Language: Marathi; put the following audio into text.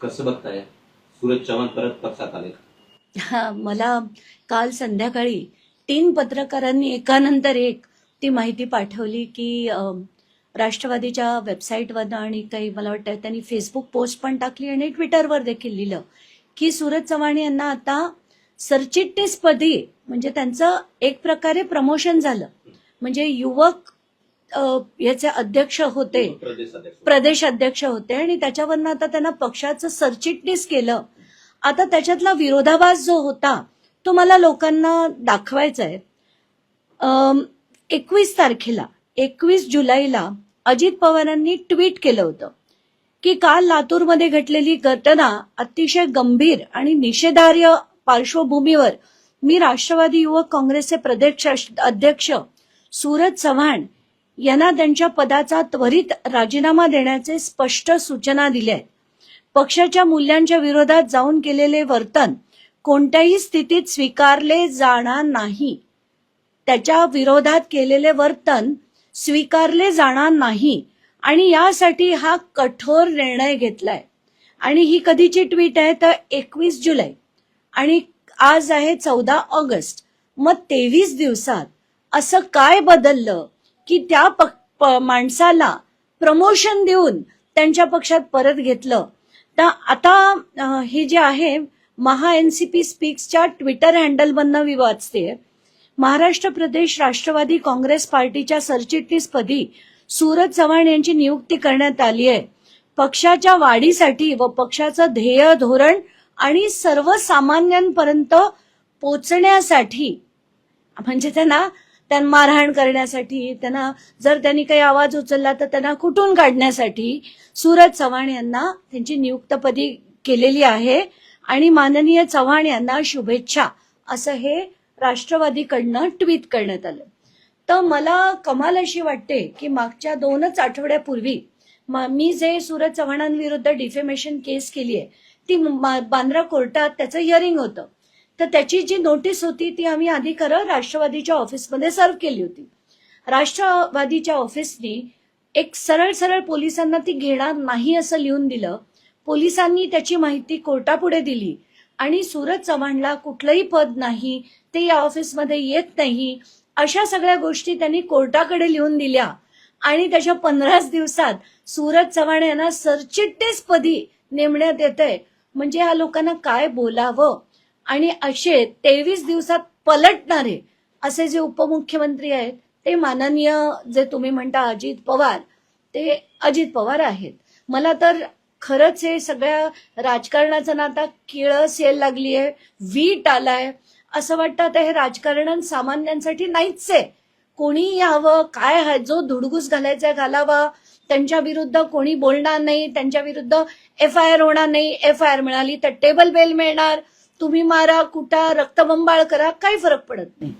कसं बघताय? सूरज चव्हाण परत पक्षात आले. हा मला काल संध्याकाळी तीन पत्रकारांनी एकानंतर एक ती माहिती पाठवली की राष्ट्रवादीच्या वेबसाईटवरनं आणि काही मला वाटतं त्यांनी फेसबुक पोस्ट पण टाकली आणि ट्विटरवर देखील लिहिलं की सूरज चव्हाण यांना आता सरचिटणीसपदी म्हणजे त्यांचं एक प्रकारे प्रमोशन झालं. म्हणजे युवक याचे अध्यक्ष होते. प्रदेश अध्यक्ष होते. आणि त्याच्यावरनं आता त्यांना पक्षाचं सरचिटणीस केलं. आता त्याच्यातला विरोधाभास जो होता तो मला लोकांना दाखवायचा आहे एकवीस तारखेला एकवीस जुलैला अजित पवारांनी ट्विट केलं होतं की काल लातूरमध्ये घडलेली घटना अतिशय गंभीर आणि निषेधार्ह पार्श्वभूमीवर मी राष्ट्रवादी युवक काँग्रेसचे प्रदेश अध्यक्ष सूरज चव्हाण यांना त्यांच्या पदाचा त्वरित राजीनामा देण्याचे स्पष्ट सूचना दिल्या आहेत. पक्षाच्या मूल्यांच्या विरोधात जाऊन केलेले वर्तन कोणत्याही स्थितीत स्वीकारले जाणार नाही. त्याच्या विरोधात केलेले वर्तन स्वीकारले जाणार नाही आणि यासाठी हा कठोर निर्णय घेतलाय. आणि ही कधीची ट्विट आहे तर एकवीस जुलै. आणि आज आहे चौदा ऑगस्ट. मग तेवीस दिवसात असं काय बदललं? की त्या प- माणसाला प्रमोशन देऊन त्यांच्या पक्षात परत घेतलं. तर आता हे जे आहे महा एनसीपी स्पीक्सच्या ट्विटर हँडलमधनं मी वाचते. महाराष्ट्र प्रदेश राष्ट्रवादी काँग्रेस पार्टीच्या सरचिटणीसपदी सूरज चव्हाण यांची नियुक्ती करण्यात आली आहे. पक्षाच्या वाढीसाठी व पक्षाचं ध्येय धोरण आणि सर्वसामान्यांपर्यंत पोचण्यासाठी म्हणजे त्यांना त्यांना मारहाण करण्यासाठी त्यांना जर त्यांनी काही आवाज उचलला तर त्यांना कुठून काढण्यासाठी सूरज चव्हाण यांना त्यांची नियुक्तपदी केलेली आहे. आणि माननीय चव्हाण यांना शुभेच्छा असं हे राष्ट्रवादीकडनं ट्विट करण्यात आलं. तर मला कमाल अशी वाटते की मागच्या दोनच आठवड्यापूर्वी मी जे सूरज चव्हाणांविरुद्ध डिफेमेशन केस केली आहे ती बांद्रा कोर्टात त्याचं हिअरिंग होतं. तर त्याची जी नोटीस होती ती आम्ही आधी खरं राष्ट्रवादीच्या ऑफिसमध्ये सर्व केली होती. राष्ट्रवादीच्या ऑफिसनी एक सरळ सरळ पोलिसांना ती घेणार नाही असं लिहून दिलं. पोलिसांनी त्याची माहिती कोर्टापुढे दिली. आणि सूरज चव्हाणला कुठलंही पद नाही ते या ऑफिसमध्ये येत नाही अशा सगळ्या गोष्टी त्यांनी कोर्टाकडे लिहून दिल्या. आणि त्याच्या पंधराच दिवसात सूरज चव्हाण यांना सरचिटणीस पदी नेमण्यात येतंय. म्हणजे या लोकांना काय बोलावं? आणि असे तेवीस दिवसात पलटणारे असे जे उपमुख्यमंत्री आहेत ते माननीय जे तुम्ही म्हणता अजित पवार ते अजित पवार आहेत. मला तर खरंच हे सगळ्या राजकारणाचं ना आता किळस यायला लागली आहे वीट आलाय. असं वाटतं आता हे राजकारण सामान्यांसाठी नाहीच आहे कोणी यावं काय आहे जो धुडगूस घालायचा घालावा. त्यांच्या विरुद्ध कोणी बोलणार नाही त्यांच्या विरुद्ध एफ आय आर होणार नाही एफ आय आर मिळाली तर टेबल बेल मिळणार. तुम्ही मारा कुटा रक्तबंबाळ करा काही फरक पडत नाही.